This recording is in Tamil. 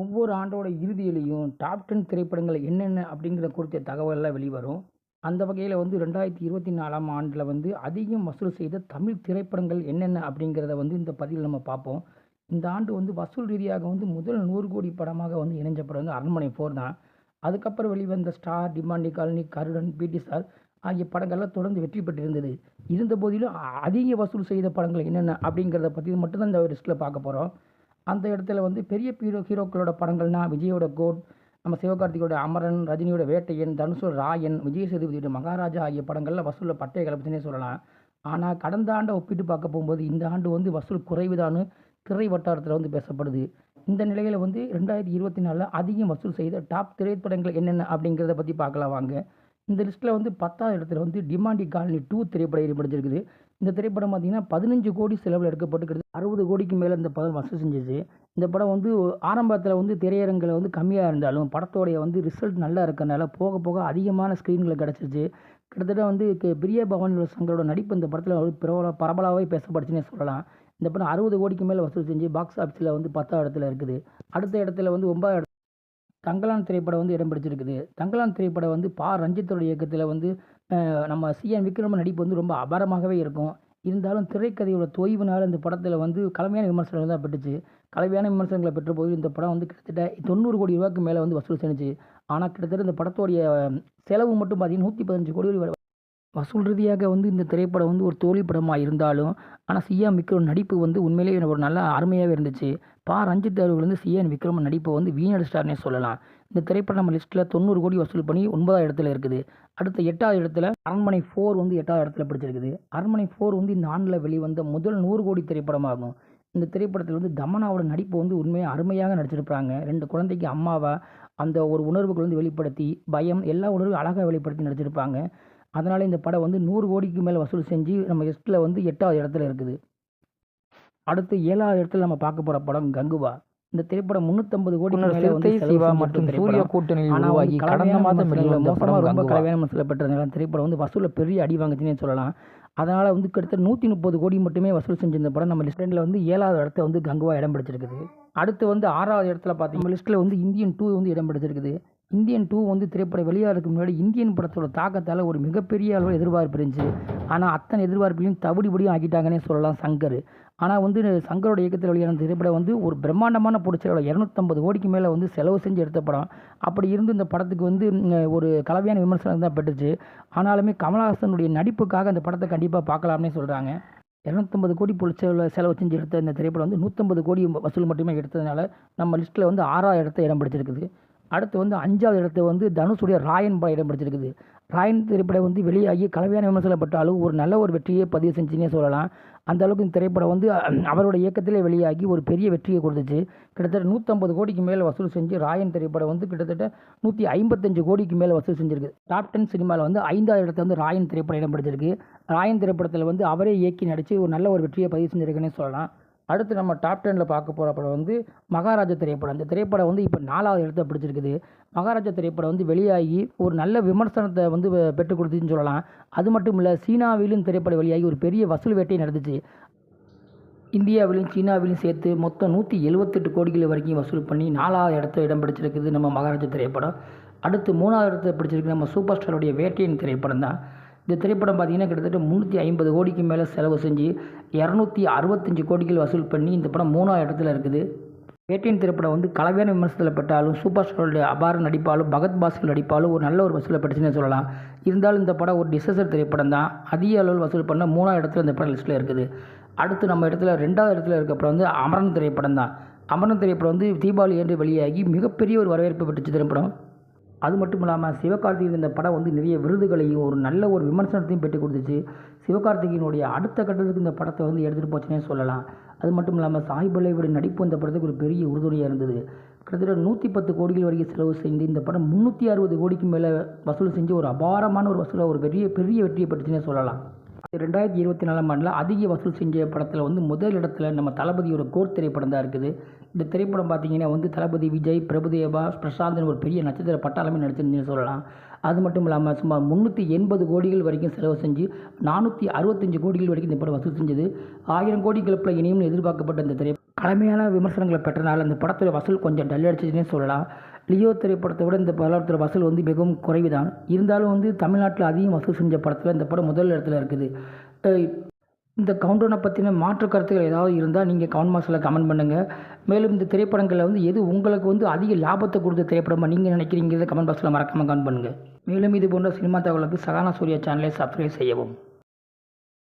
ஒவ்வொரு ஆண்டோட இறுதியிலையும் டாப் டென் திரைப்படங்கள் என்னென்ன அப்படிங்கிற குறித்த தகவல்லாம் வெளிவரும். அந்த வகையில் வந்து ரெண்டாயிரத்தி இருபத்தி நாலாம் ஆண்டில் வந்து அதிகம் வசூல் செய்த தமிழ் திரைப்படங்கள் என்னென்ன அப்படிங்கிறத வந்து இந்த பதிவில் நம்ம பார்ப்போம். இந்த ஆண்டு வந்து வசூல் ரீதியாக வந்து முதல் நூறு கோடி படமாக வந்து இணைஞ்ச படம் வந்து அரண்மனை ஃபோர் தான். அதுக்கப்புறம் வெளிவந்த ஸ்டார் டிமாண்டி காலனி கருடன் பிடி சார் ஆகிய படங்கள்லாம் தொடர்ந்து வெற்றி பெற்றிருந்தது. இருந்த போதிலும் அதிக வசூல் செய்த படங்கள் என்னென்ன அப்படிங்கிறத பற்றி மட்டும்தான் இந்த லிஸ்ட்டில் பார்க்க போகிறோம் அந்த இடத்துல வந்து பெரிய ஹீரோ ஹீரோக்களோட படங்கள்னா விஜயோட கோட் நம்ம சிவகார்த்திகோட அமரன் ரஜினியோட வேட்டையன் தனுஷோட ராயன் விஜய் சேதுபதியோட மகாராஜா ஆகிய படங்களில் வசூலில் பட்டைய பற்றினே சொல்லலாம். ஆனால் கடந்த ஆண்டை ஒப்பிட்டு பார்க்க போகும்போது இந்த ஆண்டு வந்து வசூல் குறைவுதான்னு திரை வட்டாரத்தில் வந்து பேசப்படுது. இந்த நிலையில் வந்து ரெண்டாயிரத்தி இருபத்தி நாலில் அதிகம் வசூல் செய்த டாப் திரைப்படங்கள் என்னென்ன அப்படிங்கிறத பற்றி பார்க்கலாம் வாங்க. இந்த லிஸ்ட்டில் வந்து பத்தாவது இடத்துல வந்து டிமாண்டி காலனி டூ திரைப்படம் ஈடுபடுத்திருக்குது இந்த திரைப்படம் பார்த்தீங்கன்னா பதினஞ்சு கோடி செலவில் எடுக்கப்பட்டு கிட்டத்தட்ட அறுபது கோடிக்கு மேலே இந்த படம் வசூல் செஞ்சுச்சு. இந்த படம் வந்து ஆரம்பத்தில் வந்து திரையரங்கில் வந்து கம்மியாக இருந்தாலும் படத்தோடைய வந்து ரிசல்ட் நல்லா இருக்கிறனால போக போக அதிகமான ஸ்க்ரீன்களை கிடச்சிருச்சு. கிட்டத்தட்ட வந்து பிரிய பிரியா பவானி சங்கரோட நடிப்பு இந்த படத்தில் பிரபல பரபலாகவே பேசப்படுச்சுன்னே சொல்லலாம். இந்த படம் அறுபது கோடிக்கு மேலே வசூல் செஞ்சு பாக்ஸ் ஆஃபீஸில் வந்து பத்தாவது இடத்துல இருக்குது. அடுத்த இடத்துல வந்து ஒன்பதாவது இடத்துல தங்கலான் திரைப்படம் வந்து இடம் பிடிச்சிருக்குது. தங்கலான் திரைப்படம் வந்து பா. ரஞ்சித்தோட இயக்கத்தில் வந்து நம்ம சிஎன் விக்ரம நடிப்பு வந்து ரொம்ப அபாரமாகவே இருக்கும். இருந்தாலும் திரைக்கதையோட தொய்வுனால் இந்த படத்தில் வந்து கலவையான விமர்சனங்கள் தான் பெற்றுச்சு. கலவையான விமர்சனங்களை பெற்ற போது இந்த படம் வந்து கிட்டத்தட்ட தொண்ணூறு கோடி ரூபாய்க்கு மேலே வந்து வசூல் செஞ்சுச்சு. ஆனால் கிட்டத்தட்ட இந்த படத்தோடைய செலவு மட்டும் பார்த்தீங்கன்னா நூற்றி பதினஞ்சு கோடி வசூல் ரீதியாக வந்து இந்த திரைப்படம் வந்து ஒரு தோல்வி படமாக இருந்தாலும் ஆனால் சியா விக்ரம் நடிப்பு வந்து உண்மையிலேயே ஒரு நல்ல அருமையாகவே இருந்துச்சு. பா ரஞ்சித் அவர்கள் வந்து சிஎன் விக்ரமன் நடிப்பை வந்து வீணடிச்சிட்டார்னே சொல்லலாம். இந்த திரைப்படம் நம்ம லிஸ்ட்டில் தொண்ணூறு கோடி வசூல் பண்ணி ஒன்பதாவது இடத்துல இருக்குது. அடுத்த எட்டாவது இடத்துல அரண்மனை ஃபோர் வந்து எட்டாவது இடத்துல பிடிச்சிருக்குது. அரண்மனை ஃபோர் வந்து இந்த ஆண்டில் வெளிவந்த முதல் நூறு கோடி திரைப்படமாகும். இந்த திரைப்படத்தில் வந்து தமனாவோட நடிப்பு வந்து உண்மையாக அருமையாக நடிச்சிருப்பாங்க. ரெண்டு குழந்தைக்கு அம்மாவை அந்த ஒரு உணர்வுகள் வந்து வெளிப்படுத்தி பயம் எல்லா உணர்வும் அழகாக வெளிப்படுத்தி நடிச்சிருப்பாங்க. அதனால் இந்த படம் வந்து நூறு கோடிக்கு மேலே வசூல் செஞ்சு நம்ம லிஸ்ட்டில் வந்து எட்டாவது இடத்துல இருக்குது. அடுத்து ஏழாவது இடத்துல நம்ம பார்க்க போகிற படம் கங்குவா. இந்த திரைப்படம் முந்நூற்றம்பது கோடி சிவா மற்றும். சூர்யா வந்து உருவாகி கடந்த மாதம் விமர்சனங்கள் வெளிவந்த மோசமா படம் ரொம்ப கலவையான பெற்றதுனால திரைப்படம் வந்து வசூலில் பெரிய அடி வாங்குச்சுன்னே சொல்லலாம். அதனால் வந்து கிட்டத்தட்ட நூற்றி முப்பது கோடி மட்டுமே வசூல் செஞ்ச இந்த படம் நம்ம லிஸ்ட்டில் வந்து ஏழாவது இடத்துல வந்து கங்குவா இடம் பிடிச்சிருக்குது. அடுத்து வந்து ஆறாவது இடத்துல பார்த்தீங்கன்னா லிஸ்ட்டில் வந்து இந்தியன் டூ வந்து இடம் பிடிச்சிருக்குது. இந்தியன் டூ வந்து திரைப்படம் வெளியாகிறதுக்கு முன்னாடி இந்தியன் படத்தோட தாக்கத்தால் ஒரு மிகப்பெரிய அளவு எதிர்பார்ப்பு இருந்துச்சு. ஆனால் அத்தனை எதிர்பார்ப்புகளையும் தவிடிபடியும் ஆக்கிட்டாங்கன்னே சொல்லலாம் சங்கர். ஆனால் வந்து சங்கரோட இயக்கத்தில் வெளியான திரைப்படம் வந்து ஒரு பிரம்மாண்டமான பொடிச்சலோட இரநூத்தம்பது கோடிக்கு மேலே வந்து செலவு செஞ்சு எடுத்த படம். அப்படி இருந்து இந்த படத்துக்கு வந்து ஒரு கலவையான விமர்சனம் தான் பெற்றுச்சு. ஆனாலுமே கமலஹாசனுடைய நடிப்புக்காக அந்த படத்தை கண்டிப்பாக பார்க்கலாம்னே சொல்கிறாங்க இரநூத்தம்பது கோடி பொலிச்சவில் செலவு செஞ்சு எடுத்த இந்த திரைப்படம் வந்து நூற்றம்பது கோடி வசூல் மட்டுமே எடுத்ததுனால நம்ம லிஸ்ட்டில் வந்து ஆறாவது இடத்த இடம் பிடிச்சிருக்குது. அடுத்து வந்து அஞ்சாவது இடத்த வந்து தனுஷுடைய ராயன் படம் இடம் பிடிச்சிருக்குது. ராயன் திரைப்படம் வந்து வெளியாகி கலவையான விமர்சனப்பட்டாலும் ஒரு நல்ல ஒரு வெற்றியை பதிவு செஞ்சுன்னே சொல்லலாம். அந்த அளவுக்கு இந்த திரைப்படம் வந்து அவரோட இயக்கத்திலே வெளியாகி ஒரு பெரிய வெற்றியை கொடுத்துச்சு. கிட்டத்தட்ட நூற்றம்பது கோடிக்கு மேலே வசூல் செஞ்சு ராயன் திரைப்படம் வந்து கிட்டத்தட்ட நூற்றி ஐம்பத்தஞ்சு கோடிக்கு மேலே வசூல் செஞ்சிருக்கு. டாப் டென் சினிமாவில் வந்து ஐந்தாவது இடத்துல வந்து ராயன் திரைப்படம் இடம் பிடிச்சிருக்கு. ராயன் திரைப்படத்தில் வந்து அவரே இயக்கி நடித்து ஒரு நல்ல ஒரு வெற்றியை பதிவு செஞ்சுருக்குன்னே சொல்லலாம். அடுத்து நம்ம டாப் டெனில் பார்க்க போகிற படம் வந்து மகாராஜா திரைப்படம். இந்த திரைப்படம் வந்து இப்போ நாலாவது இடத்த பிடிச்சிருக்குது. மகாராஜா திரைப்படம் வந்து வெளியாகி ஒரு நல்ல விமர்சனத்தை வந்து பெற்றுக் கொடுத்துன்னு சொல்லலாம். அது மட்டும் இல்லை சீனாவிலும் திரைப்படம் வெளியாகி ஒரு பெரிய வசூல் வேட்டை நடந்துச்சு. இந்தியாவிலும் சீனாவிலும் சேர்த்து மொத்தம் நூற்றி எழுபத்தெட்டு கோடிகள் வரைக்கும் வசூல் பண்ணி நாலாவது இடத்த இடம் பிடிச்சிருக்குது நம்ம மகாராஜா திரைப்படம். அடுத்து மூணாவது இடத்த பிடிச்சிருக்கு நம்ம சூப்பர் ஸ்டாருடைய வேட்டையின் திரைப்படம் தான் இந்த திரைப்படம் பார்த்திங்கன்னா கிட்டத்தட்ட முந்நூற்றி ஐம்பது கோடிக்கு மேலே செலவு செஞ்சு இரநூத்தி அறுபத்தஞ்சு கோடிகள் வசூல் பண்ணி இந்த படம் மூணாவது இடத்துல இருக்குது. வேட்டையின் திரைப்படம் வந்து கலவையான விமர்சனத்தில் பெற்றாலும் சூப்பர் ஸ்டாருடைய அபார நடிப்பாலும் பகத் பாஸ்கர் நடிப்பாலும் ஒரு நல்ல ஒரு வசூலை பெற்றுச்சுன்னு சொல்லலாம். இருந்தாலும் இந்த படம் ஒரு டிசஸ்டர் திரைப்படம் தான். அதிக அளவில் வசூல் பண்ண மூணாவது இடத்துல இந்த படம் லிஸ்ட்டில் இருக்குது. அடுத்து நம்ம இடத்துல ரெண்டாவது இடத்துல இருக்க வந்து அமரன் திரைப்படம் தான். அமரன் திரைப்படம் வந்து தீபாவளி என்று வெளியாகி மிகப்பெரிய ஒரு வரவேற்பு பெற்றுச்சு திரைப்படம். அது மட்டும் இல்லாமல் சிவகார்த்திகேயன் இந்த படம் வந்து நிறைய விருதுகளையும் ஒரு நல்ல ஒரு விமர்சனத்தையும் பெற்று கொடுத்துச்சு. சிவகார்த்திகேயனுடைய அடுத்த கட்டத்துக்கு இந்த படத்தை வந்து எடுத்துகிட்டு போச்சுன்னே சொல்லலாம். அது மட்டும் இல்லாமல் சாய்பலையோட நடிப்பு இந்த படத்துக்கு ஒரு பெரிய உறுதுணையாக இருந்தது. கிட்டத்தட்ட நூற்றி பத்து கோடிகள் வரைக்கும் செலவு செய்து இந்த படம் முந்நூற்றி அறுபது கோடிக்கு மேலே வசூல் செஞ்சு ஒரு அபாரமான ஒரு வசூலை ஒரு பெரிய பெரிய வெற்றியை பெற்றுச்சுன்னே சொல்லலாம். ரெண்டாயிரத்தி இருபத்தி நாலாம் ஆண்டில் அதிக வசூல் செஞ்ச படத்தில் வந்து முதல் இடத்துல நம்ம தளபதியோட கோர் திரைப்படம் தான் இருக்குது. இந்த திரைப்படம் பார்த்தீங்கன்னா வந்து தளபதி விஜய் பிரபுதேவா பிரசாந்த்னு ஒரு பெரிய நட்சத்திர பட்டாளமே நடிச்சிருந்துன்னு சொல்லலாம். அது மட்டும் இல்லாமல் சுமார் முந்நூற்றி எண்பது கோடிகள் வரைக்கும் செலவு செஞ்சு நானூற்றி அறுபத்தஞ்சு கோடிகள் வரைக்கும் இந்த படம் வசூல் செஞ்சது. ஆயிரம் கோடி கிளப்பில் இனியும் எதிர்பார்க்கப்பட்ட இந்த திரை கடுமையான விமர்சனங்களை பெற்றனால இந்த படத்தில் வசூல் கொஞ்சம் டல் அடிச்சிச்சுன்னே சொல்லலாம். லியோ திரைப்படத்தை விட இந்த படத்தில் வசூல் வந்து மிகவும் குறைவு தான் இருந்தாலும் வந்து தமிழ்நாட்டில் அதிகம் வசூல் செஞ்ச படத்தில் இந்த படம் முதல் இடத்துல இருக்குது. இந்த கவுண்டனை பற்றின மாற்று கருத்துக்கள் ஏதாவது இருந்தால் நீங்கள் கமெண்ட் பாக்ஸில் கமெண்ட் பண்ணுங்கள் மேலும் இந்த திரைப்படங்களில் வந்து எது உங்களுக்கு வந்து அதிக லாபத்தை கொடுத்த திரைப்படமாக நீங்கள் நினைக்கிறீங்கிறத கமெண்ட் பாக்ஸில் மறக்காமல் கமெண்ட் பண்ணுங்கள் மேலும் இது போன்ற சினிமா தகவலுக்கு சகானா சூர்யா சேனலை சப்ஸ்கிரைப் செய்யவும்.